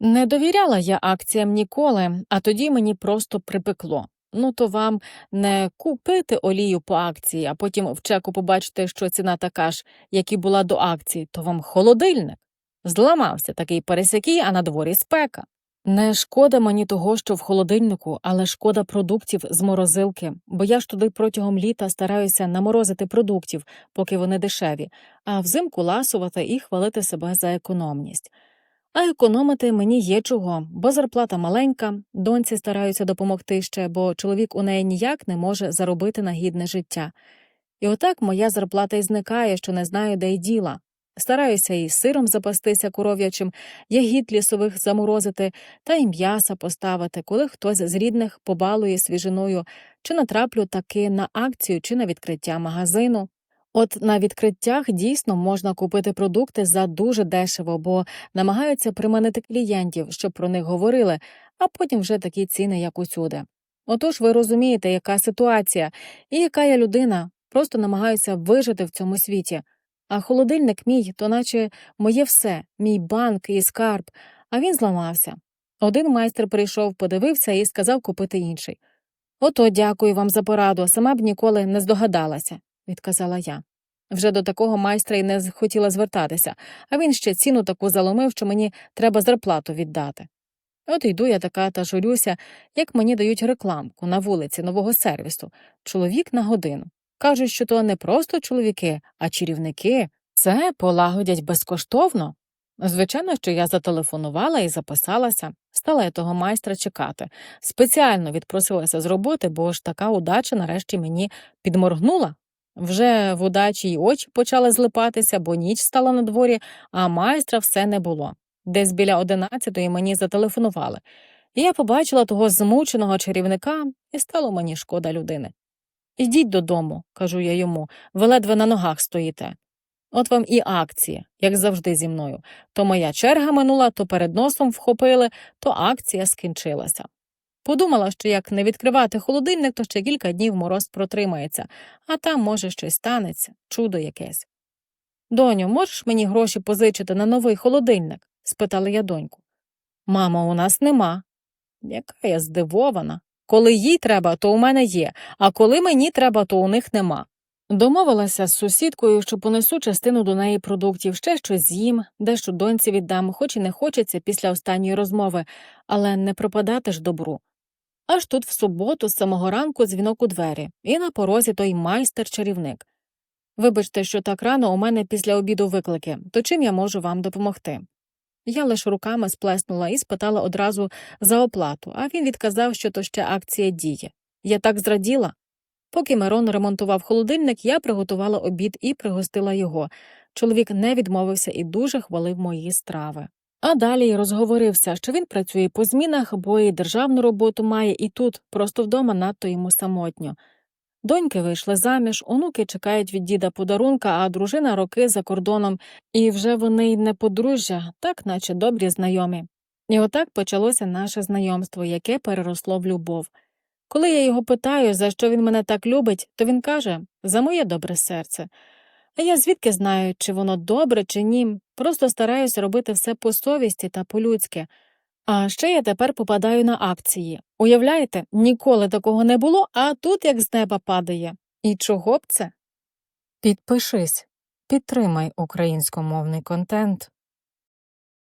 Не довіряла я акціям ніколи, а тоді мені просто припекло. Ну, то вам не купити олію по акції, а потім в чеку побачите, що ціна така ж, як і була до акції, то вам холодильник. Зламався такий пересякий, а на дворі спека. Не шкода мені того, що в холодильнику, але шкода продуктів з морозилки, бо я ж туди протягом літа стараюся наморозити продуктів, поки вони дешеві, а взимку ласувати і хвалити себе за економність. А економити мені є чого, бо зарплата маленька, доньці стараються допомогти ще, бо чоловік у неї ніяк не може заробити на гідне життя. І отак моя зарплата й зникає, що не знаю, де й діла. Стараюся і сиром запастися коров'ячим, ягід лісових заморозити та й м'яса поставити, коли хтось з рідних побалує свіжиною, чи натраплю таки на акцію, чи на відкриття магазину. От на відкриттях дійсно можна купити продукти за дуже дешево, бо намагаються приманити клієнтів, щоб про них говорили, а потім вже такі ціни, як усюди. Отож ви розумієте, яка ситуація і яка я людина, просто намагаюся вижити в цьому світі. А холодильник мій, то наче моє все, мій банк і скарб, а він зламався. Один майстер прийшов, подивився і сказав купити інший. Ото дякую вам за пораду, сама б ніколи не здогадалася, відказала я. Вже до такого майстра й не хотіла звертатися, а він ще ціну таку заломив, що мені треба зарплату віддати. От йду я така та журюся, як мені дають рекламку на вулиці нового сервісу чоловік на годину. Кажуть, що то не просто чоловіки, а чарівники. Це полагодять безкоштовно. Звичайно, що я зателефонувала і записалася, стала я того майстра чекати. Спеціально відпросилася з роботи, бо ж така удача нарешті мені підморгнула. Вже в удачі й очі почали злипатися, бо ніч стала на дворі, а майстра все не було. Десь біля одинадцятої мені зателефонували. Я побачила того змученого чарівника, і стало мені шкода людини. Ідіть додому, кажу я йому, ви ледве на ногах стоїте. От вам і акція, як завжди зі мною. То моя черга минула, то перед носом вхопили, то акція скінчилася. Подумала, що як не відкривати холодильник, то ще кілька днів мороз протримається, а там, може, щось станеться, чудо якесь. Доню, можеш мені гроші позичити на новий холодильник? спитала я доньку. Мамо, у нас нема. Яка я здивована. Коли їй треба, то у мене є, а коли мені треба, то у них нема. Домовилася з сусідкою, що понесу частину до неї продуктів, ще щось з'їм, дещо доньці віддам, хоч і не хочеться після останньої розмови, але не пропадати ж добру. Аж тут в суботу з самого ранку дзвінок у двері, і на порозі той майстер-чарівник. Вибачте, що так рано у мене після обіду виклики, то чим я можу вам допомогти? Я лише руками сплеснула і спитала одразу за оплату, а він відказав, що то ще акція діє. Я так зраділа. Поки Мирон ремонтував холодильник, я приготувала обід і пригостила його. Чоловік не відмовився і дуже хвалив мої страви. А далі розговорився, що він працює по змінах, бо і державну роботу має, і тут, просто вдома надто йому самотньо. Доньки вийшли заміж, онуки чекають від діда подарунка, а дружина роки за кордоном, і вже вони й не подружжя, так наче добрі знайомі. І отак почалося наше знайомство, яке переросло в любов. Коли я його питаю, за що він мене так любить, то він каже за моє добре серце. А я звідки знаю, чи воно добре, чи ні, просто стараюся робити все по совісті та по-людськи. А ще я тепер попадаю на акції. Уявляєте, ніколи такого не було, а тут як з неба падає. І чого б це? Підпишись, підтримай українськомовний контент.